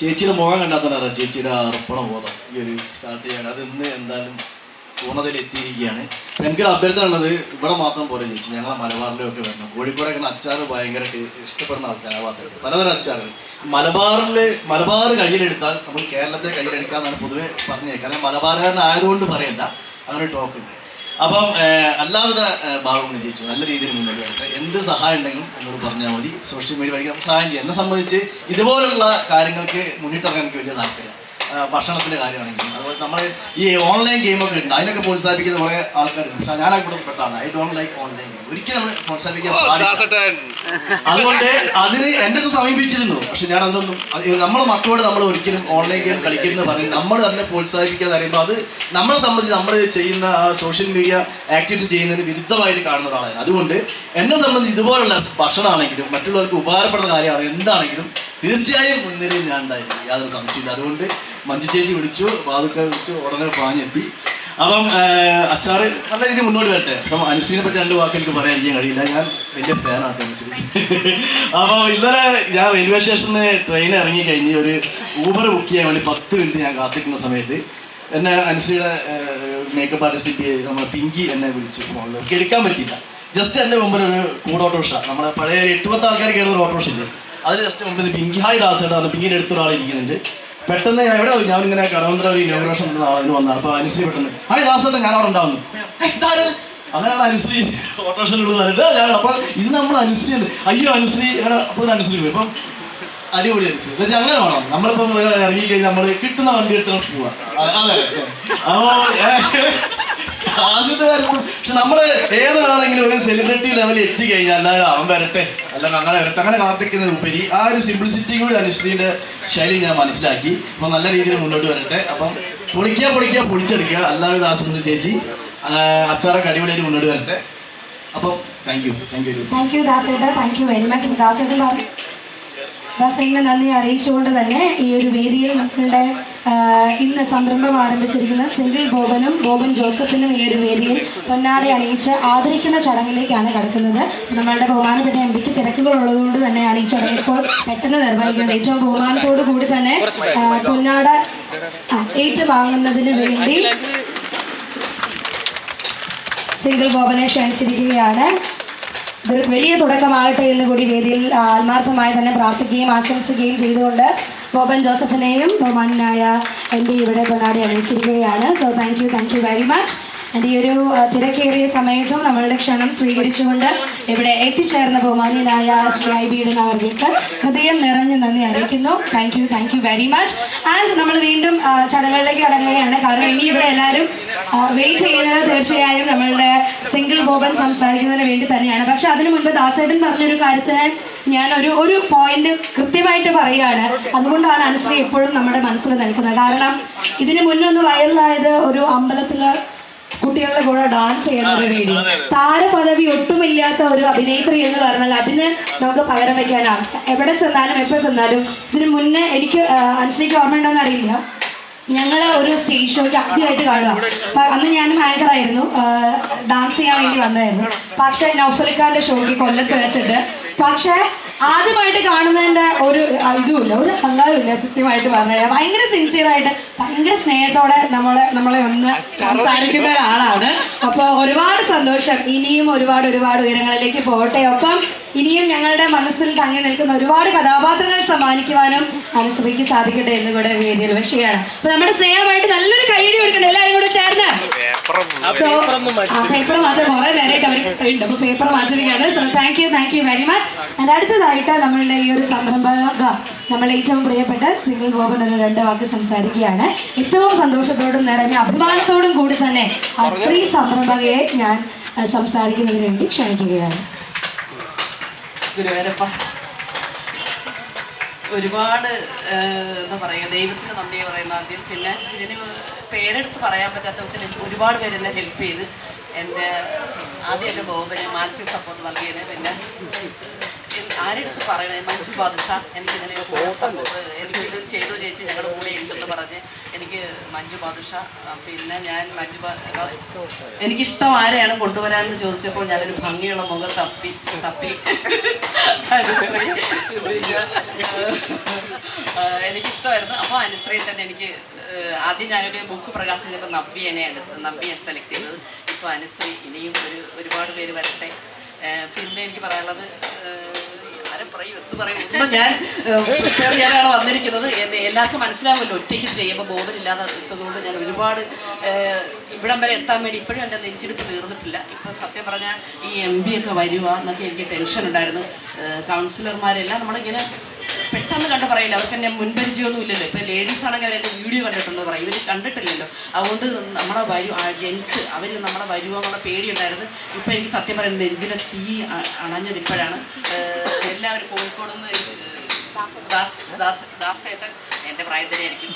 ചേച്ചിയുടെ മുഖം കണ്ടാൽ ചേച്ചിയുടെ അർപ്പണ ബോധം. ഈ ഒരു സ്റ്റാർട്ട് ചെയ്യാൻ. അത് ഇന്ന് എന്തായാലും പൂർണതയിൽ എത്തിയിരിക്കുകയാണ്. എനിക്കൊരു അഭ്യർത്ഥന ഉള്ളത് ഇവിടെ മാത്രം പോലെ ചേച്ചി. ഞങ്ങളെ മലബാറിലൊക്കെ വരണം. കോഴിക്കോടൊക്കെ അച്ചാർ ഭയങ്കരമായിട്ട് ഇഷ്ടപ്പെടുന്ന ആൾക്കാരാണ് ആ ഭാഗത്ത് പലതരം അച്ചാറുകൾ. മലബാറിൽ മലബാർ കയ്യിലെടുത്താൽ നമ്മൾ കേരളത്തെ കയ്യിലെടുക്കാന്നാണ് പൊതുവെ പറഞ്ഞത് കാരണം മലബാറുകാരനായതുകൊണ്ട് പറയണ്ട. അങ്ങനെ ടോക്ക് ഉണ്ട്. അപ്പം ഏഹ്, ഭാഗം ഏഹ്, ഭാഗങ്ങളും നല്ല രീതിയിൽ മുന്നോട്ട് വരട്ടെ. എന്ത് സഹായം ഉണ്ടെങ്കിലും എന്നോട് പറഞ്ഞാൽ മതി. സോഷ്യൽ മീഡിയ വഴി സഹായം ചെയ്യാം. എന്നെ സംബന്ധിച്ച് ഇതുപോലുള്ള കാര്യങ്ങൾക്ക് മുന്നിട്ടിറങ്ങാൻ എനിക്ക് വലിയ താല്പര്യം ഭക്ഷണത്തിന്റെ കാര്യമാണെങ്കിലും അതുപോലെ നമ്മൾ ഈ ഓൺലൈൻ ഗെയിമൊക്കെ ഉണ്ട്. അതിനൊക്കെ പ്രോത്സാഹിപ്പിക്കുന്ന കുറേ ആൾക്കാരുണ്ട്. പക്ഷേ ഞാൻ കൂടെ പെട്ടാണ് I don't like online game ഒരിക്കലും നമ്മൾ പ്രോത്സാഹിപ്പിക്കാൻ പാടില്ല. അതുകൊണ്ട് അതിന് എന്റെ അടുത്ത് സമീപിച്ചിരുന്നു. പക്ഷെ ഞാൻ അതൊന്നും നമ്മൾ നമ്മളെ മക്കളോട് നമ്മൾ ഒരിക്കലും ഓൺലൈൻ ഗെയിം കളിക്കരുതെന്ന് പറയും നമ്മൾ അതിനെ പ്രോത്സാഹിപ്പിക്കുക എന്ന് പറയുമ്പോൾ അത് നമ്മളെ സംബന്ധിച്ച് നമ്മൾ ചെയ്യുന്ന സോഷ്യൽ മീഡിയ ആക്ടിവിറ്റീസ് ചെയ്യുന്നതിന് വിരുദ്ധമായിട്ട് കാണുന്ന ഒരാളാണ് അതുകൊണ്ട് എന്നെ സംബന്ധിച്ച് ഇതുപോലുള്ള ഭക്ഷണമാണെങ്കിലും മറ്റുള്ളവർക്ക് ഉപകാരപ്പെടുന്ന കാര്യമാണ് എന്താണെങ്കിലും തീർച്ചയായും മുൻനിരയിൽ ഞാൻ ഉണ്ടായിരുന്നു യാതൊരു സംശയമില്ല അതുകൊണ്ട് മഞ്ജു ചേച്ചി വിളിച്ചു വാതുക്ക വിളിച്ചു ഉടനെ പാഞ്ഞെത്തി. അപ്പം അച്ചാറ് നല്ല രീതിയിൽ മുന്നോട്ട് വരട്ടെ. അപ്പം അനുശ്രീനെ പറ്റി രണ്ട് വാക്ക് എനിക്ക് പറയാൻ ചെയ്യാൻ കഴിയില്ല. ഞാൻ വലിയ ഫാനാണ് അനുശ്രീ. അപ്പോൾ ഇന്നലെ ഞാൻ റെയിൽവേ സ്റ്റേഷനിൽ ട്രെയിൻ ഇറങ്ങി കഴിഞ്ഞ് ഒരു ഊബർ ബുക്ക് ചെയ്യാൻ വേണ്ടി പത്ത് മിനിറ്റ് ഞാൻ കാത്തിരിക്കുന്ന സമയത്ത് എന്നെ അനുശ്രീയുടെ മേക്കപ്പ് ആർട്ടിസ്റ്റ് നമ്മുടെ പിങ്കി എന്നെ വിളിച്ചു ഫോണിൽ എടുക്കാൻ പറ്റിയില്ല. ജസ്റ്റ് എന്റെ മുമ്പിൽ ഒരു കൂട് ഓട്ടോറിക്ഷ. നമ്മുടെ പഴയ എട്ട് പത്ത് ആൾക്കാർ കയറുന്ന ഒരു ഓട്ടോറിക്ഷ ഇല്ലേ? അതിൽ ജസ്റ്റ് മുമ്പിൽ പിങ്കി. ഹായ് ദാസേട്ടാ. പിങ്കിന്റെ അടുത്തൊരാൾ ഇരിക്കുന്നുണ്ട്. പെട്ടെന്ന് ഞാൻ എവിടെ ഞാൻ ഇങ്ങനെ കടവന്ത്ര ഒരു ഇനോഗ്രേഷൻ അതിന് വന്നതാണ് അപ്പൊ അനുശ്രീ പെട്ടെന്ന് ഹായ് ദാസേട്ടാ ഞാൻ അവിടെ ഉണ്ടാവുന്നു? അങ്ങനെയാണ് അനുശ്രീ ഓട്ടോഷൻ ഞാൻ. അപ്പോൾ ഇത് നമ്മൾ അനുശ്രീ അയ്യോ അനുശ്രീ അങ്ങനെ അപ്പോൾ അനുശ്രീ പോയി. അപ്പം അടിപൊളി അനുശ്രീ. അങ്ങനെ വേണം. നമ്മളിപ്പം ഇറങ്ങി കഴിഞ്ഞാൽ നമ്മൾ കിട്ടുന്ന വണ്ടി എടുത്ത് പോവാ. അതെ അപ്പോൾ കാര്യത്തിൽ പക്ഷെ നമ്മൾ ഏതൊരാളെങ്കിലും ഒരു സെലിബ്രിറ്റി ലെവലിൽ എത്തിക്കഴിഞ്ഞാൽ എല്ലാവരും അവൻ വരട്ടെ. അല്ലെങ്കിൽ അങ്ങനെ വരട്ടെ. അങ്ങനെ കാത്തിക്കുന്നതിനുപരി ആ ഒരു സിംപ്ലിസിറ്റി കൂടി അനുശ്രീന്റെ ശൈലി ഞാൻ മനസ്സിലാക്കി. അപ്പം നല്ല രീതിയിൽ മുന്നോട്ട് വരട്ടെ. അപ്പം പൊളിക്കുക പൊളിക്കുക പൊളിച്ചെടുക്കുക. എല്ലാവരും ആശുപത്രി ചേച്ചി. അച്ചാറൊക്കെ അടിപൊളിയായിട്ട് മുന്നോട്ട് വരട്ടെ. അപ്പം thank you thank you thank you thank you very much Dasettan ദാസേട്ടനെ നന്ദി അറിയിച്ചുകൊണ്ട് തന്നെ ഈ ഒരു വേദിയിൽ മക്കളുടെ ഇന്ന് സംരംഭം ആരംഭിച്ചിരിക്കുന്ന സിംഗിൾ ബോബനും ബോബൻ ജോസഫിനും ഈ ഒരു വേദിയിൽ പൊന്നാടി അണിയിച്ച് ആദരിക്കുന്ന ചടങ്ങിലേക്കാണ് കടക്കുന്നത്. നമ്മളുടെ ബഹുമാനപ്പെട്ട എം പിക്ക് തിരക്കുകൾ ഉള്ളതുകൊണ്ട് തന്നെയാണ് ഈ ചടങ്ങ് ഇപ്പോൾ പെട്ടെന്ന് നിർവഹിക്കുന്നത്. ഏറ്റവും ബഹുമാനത്തോടു കൂടി തന്നെ പൊന്നാട ഏറ്റുവാങ്ങുന്നതിന് വേണ്ടി സിംഗിൾ ബോബനെ ക്ഷണിച്ചിരിക്കുകയാണ്. ഇതൊരു വലിയ തുടക്കമാകട്ടെ എന്ന് കൂടി വേദിയിൽ ആത്മാർത്ഥമായി തന്നെ പ്രാർത്ഥിക്കുകയും ആശംസിക്കുകയും ചെയ്തുകൊണ്ട് ബോബൻ ജോസഫിനെയും ബഹുമാനായ എം ഇവിടെ പൊന്നാടി അണിയിച്ചിരിക്കുകയാണ് so thank you thank you very much ഈ ഒരു തിരക്കേറിയ സമയത്തും നമ്മളുടെ ക്ഷണം സ്വീകരിച്ചുകൊണ്ട് ഇവിടെ എത്തിച്ചേർന്ന ബഹുമാനിയനായ ശ്രീ ഐ ബിയുടെ അവർക്ക് ഹൃദയം നിറഞ്ഞു നന്ദി അറിയിക്കുന്നു. Thank you thank you very much and നമ്മൾ വീണ്ടും ചടങ്ങുകളിലേക്ക് കടങ്ങുകയാണ് കാരണം ഇനി ഇവിടെ എല്ലാവരും വെയിറ്റ് ചെയ്യുന്നത് തീർച്ചയായും നമ്മളുടെ സിംഗിൾ ബോബൻ സംസാരിക്കുന്നതിന് വേണ്ടി തന്നെയാണ്. പക്ഷെ അതിനു മുൻപ് ദാസേട്ടൻ പറഞ്ഞൊരു കാര്യത്തിന് ഞാൻ ഒരു ഒരു പോയിന്റ് കൃത്യമായിട്ട് പറയുകയാണ്. അതുകൊണ്ടാണ് അനുശ്രീ എപ്പോഴും നമ്മുടെ മനസ്സിൽ നിൽക്കുന്നത്. കാരണം ഇതിനു മുന്നൊന്ന് വൈറലായത് ഒരു അമ്പലത്തിൽ കുട്ടികളുടെ കൂടെ ഡാൻസ് ചെയ്യുന്ന ഒരു വീഡിയോ താരപദവി ഒട്ടുമില്ലാത്ത ഒരു അഭിനേത്രി എന്ന് പറഞ്ഞാൽ അതിന് നമുക്ക് പകരം വയ്ക്കാനാണ് എവിടെ ചെന്നാലും എപ്പോൾ ചെന്നാലും ഇതിന് മുന്നേ എനിക്ക് അനുസരിച്ച് ഓർമ്മ ഓർമ്മയുണ്ടോന്ന് അറിയില്ല. ഞങ്ങൾ ഒരു സ്റ്റേജ് ഷോയ്ക്ക് ആദ്യമായിട്ട് കാണുക അന്ന് ഞാനും ആങ്കറായിരുന്നു ഡാൻസ് ചെയ്യാൻ വേണ്ടി വന്നതായിരുന്നു. പക്ഷേ നൗഫലിക്കാന്റെ ഷോയ്ക്ക് കൊല്ലത്ത് വെച്ചിട്ട്. പക്ഷെ ആദ്യമായിട്ട് കാണുന്നതിന്റെ ഒരു ഇതുമില്ല ഒരു അഹങ്കാരമില്ല സത്യമായിട്ട് പറഞ്ഞു ഭയങ്കര സിൻസിയർ ആയിട്ട് ഭയങ്കര സ്നേഹത്തോടെ നമ്മളെ നമ്മളെ ഒന്ന് സംസാരിക്കുന്ന ഒരാളാണ്. അപ്പൊ ഒരുപാട് സന്തോഷം. ഇനിയും ഒരുപാട് ഒരുപാട് ഉയരങ്ങളിലേക്ക് പോകട്ടെ. ഒപ്പം ഇനിയും ഞങ്ങളുടെ മനസ്സിൽ തങ്ങി നിൽക്കുന്ന ഒരുപാട് കഥാപാത്രങ്ങൾ സമ്മാനിക്കുവാനും അനുശ്രീക്ക് സാധിക്കട്ടെ എന്ന് കൂടെ വേദിയിൽ വിഷയമാണ്. അപ്പൊ നമ്മുടെ സ്നേഹമായിട്ട് നല്ലൊരു കൈയടി കൊടുക്കണം എല്ലാവരും കൂടെ ചേർന്ന്. പേപ്പർ മാത്രം കുറെ നേരമായിട്ട് അവർ ഉണ്ട്. അപ്പൊ paper മാറ്റിരിക്കുകയാണ് so thank you thank you very much and അടുത്തതായിട്ട് നമ്മളുടെ ഈ ഒരു സംരംഭക നമ്മളെ ഏറ്റവും പ്രിയപ്പെട്ട സിംഗിൾ ബോബൻ ഒരു രണ്ട് വാക്ക് സംസാരിക്കുകയാണ്. ഏറ്റവും സന്തോഷത്തോടും നിറഞ്ഞ അഭിമാനത്തോടും കൂടി തന്നെ ആ സ്ത്രീ സംരംഭകയെ ഞാൻ സംസാരിക്കുന്നതിന് വേണ്ടി ക്ഷണിക്കുകയാണ്. ഗുരുവായൂരപ്പ. ഒരുപാട് എന്താ പറയുക ദൈവത്തിന് നന്ദി പറയുന്ന ആദ്യം. പിന്നെ ഇതിന് പേരെടുത്ത് പറയാൻ പറ്റാത്ത വിധത്തിൽ ഒരുപാട് പേര് എന്നെ ഹെൽപ്പ് ചെയ്ത്. എന്റെ ആദ്യം എന്റെ ബോബന് മാനസിക സപ്പോർട്ട് നൽകിയതിന്. പിന്നെ ആരെടുത്ത് പറയണേ? മഞ്ജു ബാദുഷ എനിക്ക് ഇന്നലെ എനിക്ക് ഇത് ചെയ്തു ചേച്ചി ഞങ്ങളുടെ കൂടെ ഉണ്ടെന്ന് പറഞ്ഞ് എനിക്ക് മഞ്ജു ബാദുഷ പിന്നെ ഞാൻ മഞ്ജു എനിക്ക് എനിക്കിഷ്ടം ആരെയാണ് കൊണ്ടുവരാനെന്ന് ചോദിച്ചപ്പോൾ ഞാനൊരു ഭംഗിയുള്ള മുഖം തപ്പി തപ്പി. എനിക്കിഷ്ടമായിരുന്നു. അപ്പോൾ അനുശ്രീ തന്നെ എനിക്ക് ആദ്യം ഞാനൊരു ബുക്ക് പ്രകാശനം ചെയ്തപ്പോൾ നവ്യനെ എടുത്ത് നവ്യ സെലക്ട് ചെയ്തത്. ഇപ്പോൾ അനുശ്രീ ഇനിയും ഒരു ഒരുപാട് പേര് വരട്ടെ. പിന്നെ എനിക്ക് പറയാനുള്ളത് പറയും എന്ത് പറയും? ഞാൻ വന്നിരിക്കുന്നത്. എന്നെ എല്ലാവർക്കും മനസ്സിലാവുമല്ലോ ഒറ്റയ്ക്ക് ചെയ്യുമ്പോൾ ബോധമില്ലാതെ എത്തുന്നതുകൊണ്ട് ഞാൻ ഒരുപാട് ഇവിടം വരെ എത്താൻ വേണ്ടി ഇപ്പോഴും എന്റെ നെഞ്ചിരിപ്പ് തീർന്നിട്ടില്ല. ഇപ്പം സത്യം പറഞ്ഞാൽ ഈ എം പി ഒക്കെ വരുക എന്നൊക്കെ എനിക്ക് ടെൻഷൻ ഉണ്ടായിരുന്നു. കൗൺസിലർമാരെല്ലാം നമ്മളിങ്ങനെ പെട്ടെന്ന് കണ്ട് പറയില്ല. അവർക്ക് എന്നെ മുൻപരിചയമൊന്നും ഇല്ലല്ലോ. ഇപ്പം ലേഡീസ് ആണെങ്കിൽ എന്റെ വീഡിയോ കണ്ടിട്ടുണ്ടെന്ന് പറയും ഇവർ കണ്ടിട്ടില്ലല്ലോ. അതുകൊണ്ട് നമ്മളെ വരു ജെൻസ് അവർ നമ്മളെ വരുമോ എന്നുള്ള പേടിയുണ്ടായിരുന്നു. ഇപ്പം എനിക്ക് സത്യം പറയുന്നത് നെഞ്ചിലെ തീ അണഞ്ഞത് ഇപ്പോഴാണ്. എല്ലാവരും കോഴിക്കോട് നിന്ന് ദാസ് എന്റെ പ്രായത്തിനായിരിക്കും.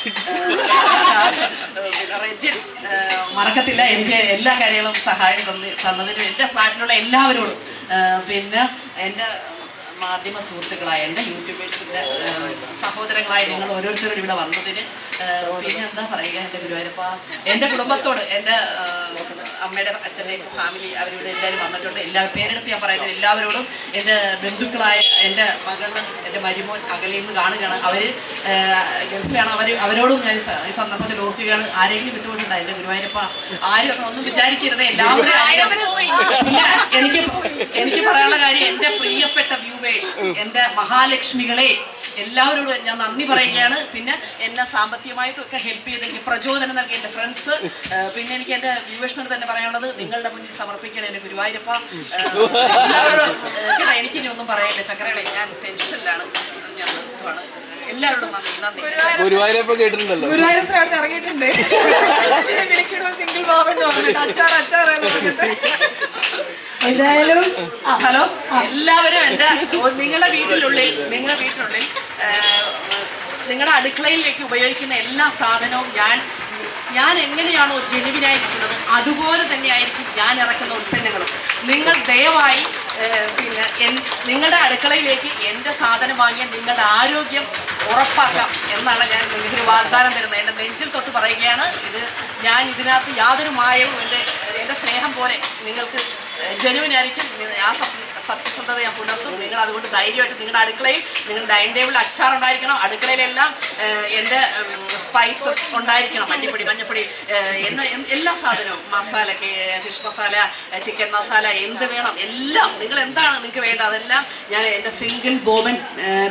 മറക്കത്തില്ല. എനിക്ക് എല്ലാ കാര്യങ്ങളും സഹായം തന്നി തന്നതിന് എന്റെ ഫ്ലാറ്റിലുള്ള എല്ലാവരോടും. പിന്നെ എന്റെ മാധ്യമ സുഹൃത്തുക്കളായ എന്റെ യൂട്യൂബേഴ്സിന്റെ സഹോദരങ്ങളായ നിങ്ങൾ ഓരോരുത്തരും ഇവിടെ വന്നതിന് പിന്നെ എന്താ പറയുക എന്റെ ഗുരുവായൂരപ്പ എന്റെ കുടുംബത്തോട് എന്റെ ഏഹ് അമ്മയുടെ അച്ഛന്റെ ഫാമിലി അവരിവിടെ എല്ലാവരും വന്നിട്ടുണ്ട്. എല്ലാ പേരെടുത്ത് ഞാൻ പറയുന്നത് എല്ലാവരോടും എന്റെ ബന്ധുക്കളായ എന്റെ മകളും എന്റെ മരുമോൻ അകലിൽ നിന്ന് കാണുകയാണ്. അവർ ഗൾഫിലാണ്. അവർ അവരോടും ഞാൻ ഈ സന്ദർഭത്തിൽ ഓർക്കുകയാണ്. ആരെങ്കിലും വിട്ടുപോയിട്ടുണ്ടോ എന്റെ ഗുരുവായൂരപ്പ ആരും അങ്ങനെ ഒന്നും വിചാരിക്കരുത്. എല്ലാവരും എനിക്ക് എനിക്ക് പറയാനുള്ള കാര്യം എന്റെ പ്രിയപ്പെട്ട വ്യൂവേഴ്സ് എന്റെ മഹാലക്ഷ്മികളെ എല്ലാവരോടും ഞാൻ നന്ദി പറയുകയാണ്. പിന്നെ എന്നെ സാമ്പത്തികമായിട്ടും ഒക്കെ ഹെൽപ്പ് ചെയ്ത് എനിക്ക് പ്രചോദനം നൽകിയ എന്റെ ഫ്രണ്ട്സ് പിന്നെ എനിക്ക് എന്റെ വ്യൂവേഴ്സിനോട് തന്നെ പറയാനുള്ളത് നിങ്ങളുടെ മുന്നിൽ സമർപ്പിക്കണം എന്റെ ഗുരുവായൂരപ്പ. എല്ലാവരോടും എനിക്കിനി ഒന്നും പറയാനില്ല. ചക്കരകളെ ഞാൻ ടെൻഷനിലാണ് ഞാൻ എല്ലാവരോടും നന്ദി നന്ദി. ഗുരുവായൂരപ്പം കേട്ടിട്ടുണ്ടല്ലോ. ഗുരുവായൂരപ്പൻ അവിടെ ഇറങ്ങിയിട്ടുണ്ട്. വിളിക്കണോ സിംഗിൾ പറഞ്ഞിട്ട് അച്ചാർ അച്ചാർ എന്ന് പറഞ്ഞിട്ട്. എന്തായാലും ഹലോ? എല്ലാവരും എന്റെ നിങ്ങളുടെ വീട്ടിലുള്ളിൽ നിങ്ങളുടെ വീട്ടിനുള്ളിൽ നിങ്ങളുടെ അടുക്കളയിലേക്ക് ഉപയോഗിക്കുന്ന എല്ലാ സാധനവും ഞാൻ ഞാൻ എങ്ങനെയാണോ ജെനുവിനായിരിക്കുന്നത് അതുപോലെ തന്നെയായിരിക്കും ഞാൻ ഇറക്കുന്ന ഉൽപ്പന്നങ്ങളും. നിങ്ങൾ ദയവായി പിന്നെ നിങ്ങളുടെ അടുക്കളയിലേക്ക് എന്റെ സാധനം വാങ്ങിയാൽ നിങ്ങളുടെ ആരോഗ്യം ഉറപ്പാക്കാം എന്നാണ് ഞാൻ നിങ്ങൾക്ക് വാഗ്ദാനം തരുന്നത്. എന്റെ നെഞ്ചിൽ തൊട്ട് പറയുകയാണ് ഇത്. ഞാൻ ഇതിനകത്ത് യാതൊരു മായവും എന്റെ എന്റെ സ്നേഹം പോലെ നിങ്ങൾക്ക് ജനുവിനായിരിക്കും ആ സത്യസന്ധത ഞാൻ പുലർത്തും. നിങ്ങൾ അതുകൊണ്ട് ധൈര്യമായിട്ട് നിങ്ങളുടെ അടുക്കളയിൽ നിങ്ങൾ ഡൈനിങ് ടേബിൾ അച്ചാർ ഉണ്ടായിരിക്കണം. അടുക്കളയിലെല്ലാം എന്റെ സ്പൈസസ് ഉണ്ടായിരിക്കണം. മഞ്ഞപ്പൊടി മഞ്ഞപ്പൊടി എന്ന എല്ലാ സാധനവും. മസാല ഫിഷ് മസാല ചിക്കൻ മസാല എന്ത് വേണം എല്ലാം. നിങ്ങൾ എന്താണ് നിങ്ങൾക്ക് വേണ്ടത്? അതെല്ലാം ഞാൻ എന്റെ സിംഗിൾ ബോബൻ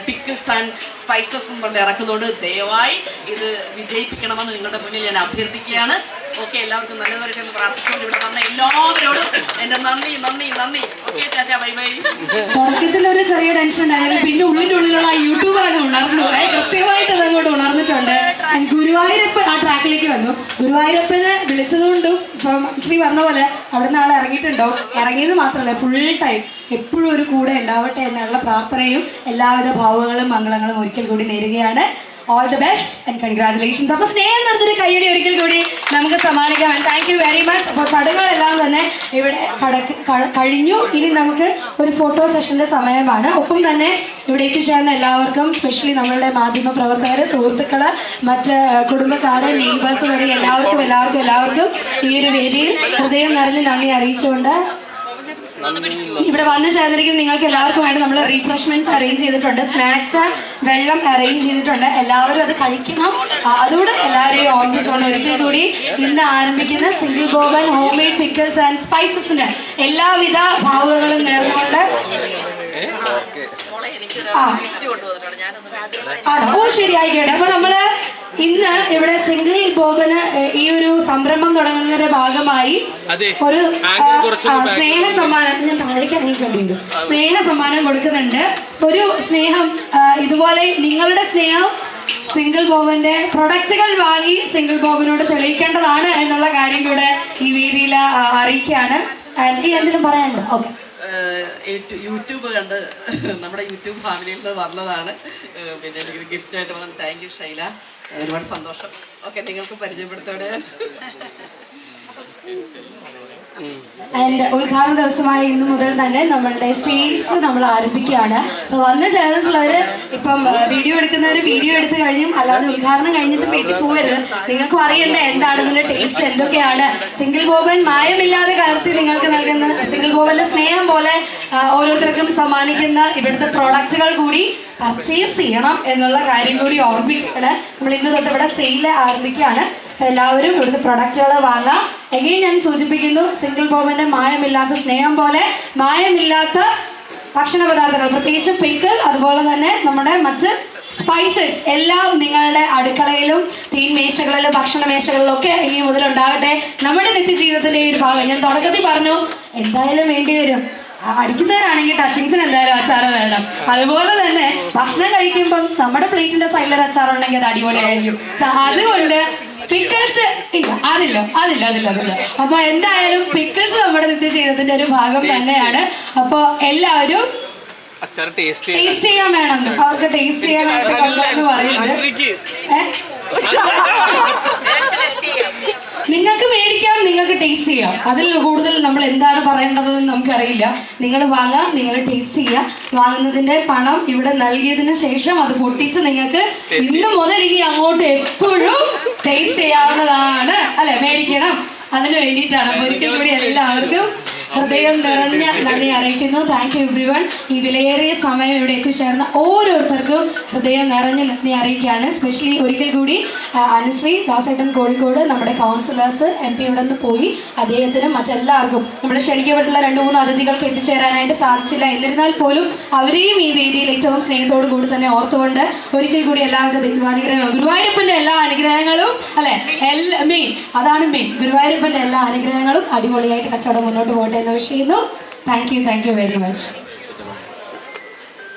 പിക്കിൾസ് ആൻഡ് സ്പൈസസും കൊണ്ട് ഇറക്കുന്നതുകൊണ്ട് ദയവായി ഇത് വിജയിപ്പിക്കണമെന്ന് നിങ്ങളുടെ മുന്നിൽ ഞാൻ അഭ്യർത്ഥിക്കുകയാണ്. ഓക്കെ എല്ലാവർക്കും നല്ലതായിട്ട് എന്ന് പ്രാർത്ഥിച്ചുകൊണ്ട് ഇവിടെ വന്ന എല്ലാവരോടും എന്റെ നന്ദി നന്ദി നന്ദി. Okay tata bye bye. തുടക്കത്തിൽ ഒരു ചെറിയ ടെൻഷൻ ഉണ്ടായിരുന്നു പിന്നെ ഉള്ളിന്റെ ഉള്ളിലുള്ള യൂട്യൂബർ അങ്ങ് ഉണർന്നു. കൃത്യമായിട്ട് അത് അങ്ങോട്ട് ഉണർന്നിട്ടുണ്ട്. ഗുരുവായൂരപ്പൻ ആ ട്രാക്കിലേക്ക് വന്നു. ഗുരുവായൂരപ്പനെ വിളിച്ചതുകൊണ്ടും ഇപ്പം ശ്രീ പറഞ്ഞ പോലെ അവിടെ നിന്ന് ആൾ ഇറങ്ങിയിട്ടുണ്ടോ? ഇറങ്ങിയത് മാത്രമല്ല ഫുൾ ടൈം എപ്പോഴും ഒരു കൂടെ ഉണ്ടാവട്ടെ എന്നുള്ള പ്രാർത്ഥനയും എല്ലാവിധ ഭാവങ്ങളും മംഗളങ്ങളും ഒരിക്കൽ കൂടി നേരുകയാണ്. All the best and congratulations അപ്പോൾ സ്നേഹം നിറഞ്ഞൊരു കയ്യടി ഒരിക്കൽ കൂടി നമുക്ക് സമ്മാനിക്കാം. താങ്ക് യു വെരി മച്ച് അപ്പോൾ ചടങ്ങുകളെല്ലാം തന്നെ ഇവിടെ കഴിഞ്ഞു. ഇനി നമുക്ക് ഒരു ഫോട്ടോ സെഷന്റെ സമയമാണ്. ഒപ്പം തന്നെ ഇവിടെ എത്തിച്ചേർന്ന എല്ലാവർക്കും സ്പെഷ്യലി നമ്മളുടെ മാധ്യമ പ്രവർത്തകർ സുഹൃത്തുക്കൾ മറ്റ് കുടുംബക്കാര് നെയ്ബേഴ്സ് വരെ എല്ലാവർക്കും എല്ലാവർക്കും എല്ലാവർക്കും ഈ ഒരു വേദിയിൽ ഹൃദയം നിറഞ്ഞ് നന്ദി അറിയിച്ചുകൊണ്ട് ഇവിടെ വന്ന് ചേർന്നിരിക്കുന്ന നിങ്ങൾക്ക് എല്ലാവർക്കും വേണ്ടി നമ്മൾ റീഫ്രഷ്മെന്റ്സ് അറേഞ്ച് ചെയ്തിട്ടുണ്ട്. സ്നാക്സ് വെള്ളം അറേഞ്ച് ചെയ്തിട്ടുണ്ട്. എല്ലാവരും അത് കഴിക്കണം. അതുകൊണ്ട് അതുകൂടെ എല്ലാവരെയും ഓർമ്മിച്ചുകൊണ്ട് ഒരിക്കൽ കൂടി ഇന്ന് ആരംഭിക്കുന്ന single Boban home made pickles and സ്പൈസസിന് എല്ലാവിധ ഭാവുകങ്ങളും നേർന്നുകൊണ്ട് ആണോ ഓ ശരി ആയിക്കോട്ടെ അപ്പൊ നമ്മൾ ഇന്ന് ഇവിടെ സിംഗിൾ ബോബന് ഈ ഒരു സംരംഭം തുടങ്ങുന്നതിന്റെ ഭാഗമായി ഒരു സ്നേഹ സമ്മാനം ഞാൻ താഴേക്ക് ഇറങ്ങിക്കൊണ്ടിട്ടുണ്ട് സ്നേഹ സമ്മാനം കൊടുക്കുന്നുണ്ട്. ഒരു സ്നേഹം ഇതുപോലെ നിങ്ങളുടെ സ്നേഹം സിംഗിൾ ബോബന്റെ പ്രൊഡക്റ്റുകൾ വാങ്ങി സിംഗിൾ ബോബിനോട് തെളിയിക്കേണ്ടതാണ് എന്നുള്ള കാര്യം കൂടെ ഈ വേദിയിൽ അറിയിക്കുകയാണ്. എന്തിനും പറയാനുണ്ടോ? ഓക്കെ. യൂട്യൂബ് കണ്ട് നമ്മുടെ യൂട്യൂബ് ഫാമിലിയിൽ നിന്ന് വന്നതാണ്. പിന്നെ എനിക്ക് ഗിഫ്റ്റ് ആയിട്ട് വന്നത്. താങ്ക് യു ശൈല ഒരുപാട് സന്തോഷം. ഓക്കെ നിങ്ങൾക്ക് പരിചയപ്പെടുത്തോടെ. ആൻഡ് ഉദ്ഘാടന ദിവസമായ ഇന്നു മുതൽ തന്നെ നമ്മളുടെ സെയിൽസ് നമ്മൾ ആരംഭിക്കുകയാണ്. അപ്പോൾ വന്ന് ചേർന്നിട്ടുള്ളവർ ഇപ്പം വീഡിയോ എടുക്കുന്നവർ വീഡിയോ എടുത്ത് കഴിഞ്ഞും അല്ലാതെ ഉദ്ഘാടനം കഴിഞ്ഞിട്ട് വീട്ടിൽ പോകരുത് നിങ്ങൾക്ക് അറിയണ്ട എന്താണ് ഇതിന്റെ ടേസ്റ്റ് എന്തൊക്കെയാണ്? സിംഗിൾ ബോബൻ മായമില്ലാതെ കലർത്തി നിങ്ങൾക്ക് നൽകുന്ന സിംഗിൾ ബോബന്റെ സ്നേഹം പോലെ ഓരോരുത്തർക്കും സമ്മാനിക്കുന്ന ഇവിടുത്തെ പ്രോഡക്റ്റുകൾ കൂടി പർച്ചേസ് ചെയ്യണം എന്നുള്ള കാര്യം കൂടി ഓർമ്മിക്കുകയാണ്. നമ്മൾ ഇന്ന് തൊട്ട് ഇവിടെ സെയിൽ ആരംഭിക്കുകയാണ്. എല്ലാവരും ഇവിടുത്തെ പ്രൊഡക്റ്റുകൾ വാങ്ങാം. എഗെയിൻ ഞാൻ സൂചിപ്പിക്കുന്നു സിംഗിൾ ബോബന്റെ മായമില്ലാത്ത സ്നേഹം പോലെ മായമില്ലാത്ത ഭക്ഷണ പദാർത്ഥങ്ങൾ പ്രത്യേകിച്ച് പിക്കിൾ അതുപോലെ തന്നെ നമ്മുടെ മറ്റ് സ്പൈസസ് എല്ലാം നിങ്ങളുടെ അടുക്കളയിലും തീൻമേശകളിലും ഭക്ഷണ മേശകളിലും ഒക്കെ ഇനി മുതൽ ഉണ്ടാകട്ടെ. നമ്മുടെ നിത്യജീവിതത്തിന്റെ ഒരു ഭാഗം. ഞാൻ തുടക്കത്തിൽ പറഞ്ഞു എന്തായാലും വേണ്ടി വരും. അടിക്കുന്നവരാണെങ്കിൽ ടച്ചിങ്സിന് എന്തായാലും അച്ചാറ് വേണം. അതുപോലെ തന്നെ ഭക്ഷണം കഴിക്കുമ്പം നമ്മുടെ പ്ലേറ്റിന്റെ സൈഡിൽ ഒരു അച്ചാർ ഉണ്ടെങ്കിൽ അത് അടിപൊളിയായിരിക്കും. അതുകൊണ്ട് പിക്കിൾസ് ഇല്ല അതില്ല അതില്ല അതില്ല അതില്ല. അപ്പൊ എന്തായാലും പിക്കിൾസ് നമ്മുടെ നിത്യജീവിതത്തിന്റെ ഒരു ഭാഗം തന്നെയാണ്. അപ്പൊ എല്ലാവരും ടേസ്റ്റ് ചെയ്യാൻ വേണം. അവർക്ക് ടേസ്റ്റ് ചെയ്യാൻ കൊള്ളാമെന്ന് പറയുന്നുണ്ട് ഏ? നിങ്ങൾക്ക് മേടിക്കാം നിങ്ങൾക്ക് ടേസ്റ്റ് ചെയ്യാം. അതിൽ കൂടുതൽ നമ്മൾ എന്താണ് പറയേണ്ടതെന്ന് നമുക്കറിയില്ല. നിങ്ങൾ വാങ്ങാം നിങ്ങൾ ടേസ്റ്റ് ചെയ്യുക വാങ്ങുന്നതിന്റെ പണം ഇവിടെ നൽകിയതിനു ശേഷം അത് പൊട്ടിച്ച് നിങ്ങൾക്ക് ഇന്ന് മുതൽ ഇനി അങ്ങോട്ട് എപ്പോഴും ടേസ്റ്റ് ചെയ്യാവുന്നതാണ്. അല്ലെ? മേടിക്കണം. അതിനു വേണ്ടിയിട്ടാണ്. ഒരിക്കൽ കൂടി എല്ലാവർക്കും ഹൃദയം നിറഞ്ഞ നന്ദി അറിയിക്കുന്നു. താങ്ക് യു എവ്രി വൺ ഈ വിലയേറിയ സമയം ഇവിടെ എത്തിച്ചേർന്ന ഓരോരുത്തർക്കും ഹൃദയം നിറഞ്ഞ നന്ദി അറിയിക്കുകയാണ്. സ്പെഷ്യലി ഒരിക്കൽ കൂടി അനുശ്രീ ദാസേട്ടൻ കോഴിക്കോട് നമ്മുടെ കൗൺസിലേഴ്സ് എം പി ഇവിടെ നിന്ന് പോയി. അദ്ദേഹത്തിനും മറ്റെല്ലാവർക്കും നമ്മുടെ ക്ഷണിക്കപ്പെട്ടുള്ള രണ്ട് മൂന്ന് അതിഥികൾക്ക് എത്തിച്ചേരാനായിട്ട് സാധിച്ചില്ല. എന്നിരുന്നാൽ പോലും അവരെയും ഈ വേദിയിൽ ഏറ്റവും സ്നേഹത്തോടു കൂടി തന്നെ ഓർത്തുകൊണ്ട് ഒരിക്കൽ കൂടി എല്ലാവരുടെ ദൈവാനുഗ്രഹങ്ങളും ഗുരുവായൂരപ്പന്റെ എല്ലാ അനുഗ്രഹങ്ങളും അല്ലെ? എല്ലാ മെയിൻ അതാണ് മെയിൻ ഗുരുവായൂരപ്പന്റെ എല്ലാ അനുഗ്രഹങ്ങളും അടിപൊളിയായിട്ട് കച്ചവടം മുന്നോട്ട് പോകട്ടെ. എന്ന് വിഷയുന്നു thank you thank you very much